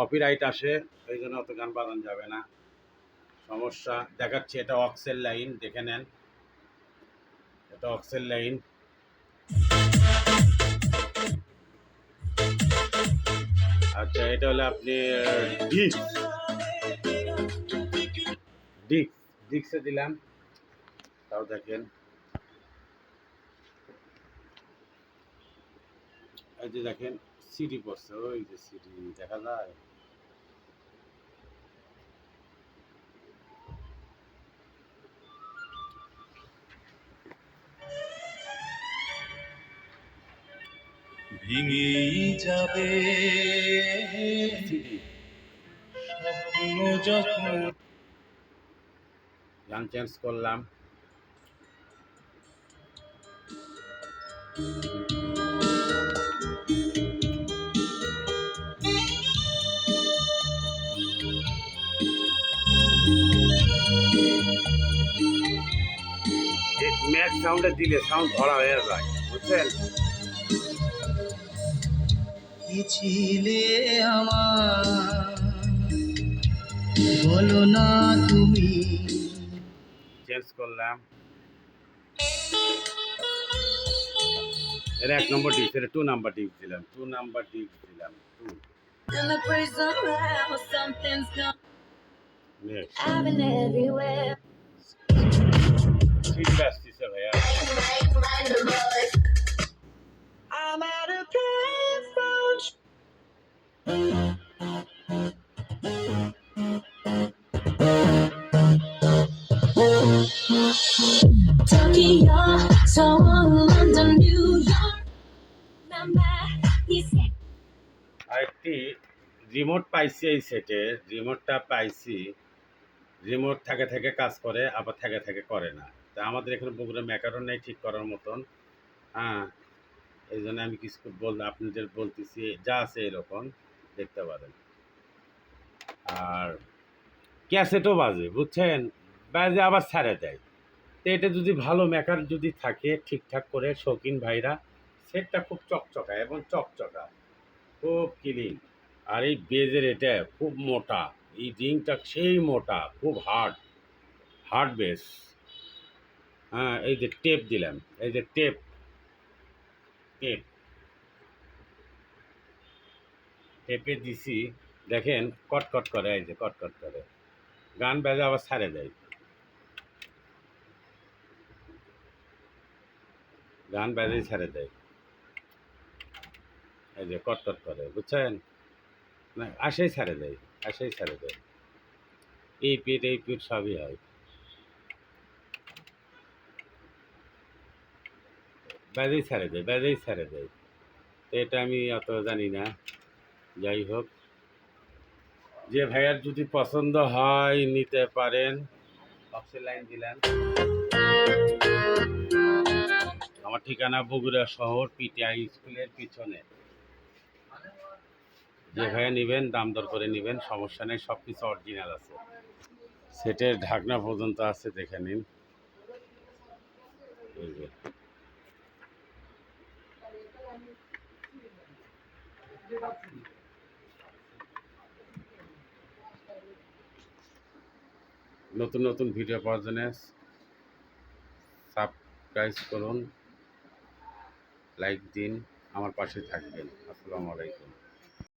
Copyright আসে এই জন্য অত গান বাজানো যাবে না। সমস্যা, দেখাচ্ছে এটা অক্সেল লাইন, দেখে নেন। এটা অক্সেল লাইন। আচ্ছা এটা হলো আপনি, ডিক্স। ডিক্স, ডিক্সে দিলাম। তাও দেখেন। এই যে দেখেন, সিডি পড়ছে, ওই যে সিডি, দেখা যায়? ভেঙেই যাবে। স্বপ্ন যখন গান চেঞ্জ করলাম। ম্যাচ সাউন্ডে দিলে সাউন্ড ধরা হয়ে যায় বুঝছেন? কি ছিলে আমার বলো না তুমি। চেঞ্জ করলাম। এটা এক নম্বর ডিস্ক এটা টু নাম্বার ডিস্ক দিলাম টু নাম্বার ডিস্ক দিলাম টু In the prison আরেকটি রিমোট পাইছি এই সেটে রিমোটটা পাইছি। রিমোট থেকে থেকে কাজ করে, আবার থেকে থেকে করে না। তা আমাদের এখানে বগুড়া ম্যাকারও নেই ঠিক করার মতন। হ্যাঁ এই জন্য আমি কিছু বল আপনাদের বলতেছি, যা আছে এরকম। দেখতে পারেন। আর ক্যাসেটও বাজে, বুঝছেন? বাজে আবার ছাড়ে দেয়। তো এটা যদি ভালো মেকার যদি থাকে ঠিকঠাক করে, শৌখিন ভাইরা, সেটটা খুব চকচকা এবং চকচকা, খুব ক্লিন আর এই বেজের এটা খুব মোটা, এই রিংটা সেই মোটা, খুব হার্ড হার্ড বেস হ্যাঁ এই যে টেপ দিলাম, এই যে টেপ টেপ। টেপে দিছি, দেখেন কটকট করে, এই যে কটকট করে। গান বাজে আবার ছাড়ে দেয় গান বাজেই ছেড়ে দেয় এই যে কটকট করে, বুঝছেন? না, আসেই ছেড়ে দেয় আসেই ছেড়ে দেয় এই পিঠ এই পিঠ সবই হয়। বাজেই ছেড়ে দেয় বাজেই ছেড়ে দেয় এটা আমি অত জানি না। যাই হোক যে ভাইয়ার যদি পছন্দ হয় নিতে পারেন। লাইন দিলেন আমার ঠিকানা বগুড়া শহর পিটিআই স্কুলের পিছনে। যে ভাইয়া নেবেন দাম দর করে নেবেন সমস্যা নেই সব কিছু অরিজিনাল আছে। সেটের ঢাকনা পর্যন্ত আছে দেখে নিন। এই যে। নতুন নতুন ভিডিও পাওয়ার জন্য সাবস্ক্রাইব করুন লাইক দিন আমার পাশে থাকবেন। আসসালামু আলাইকুম।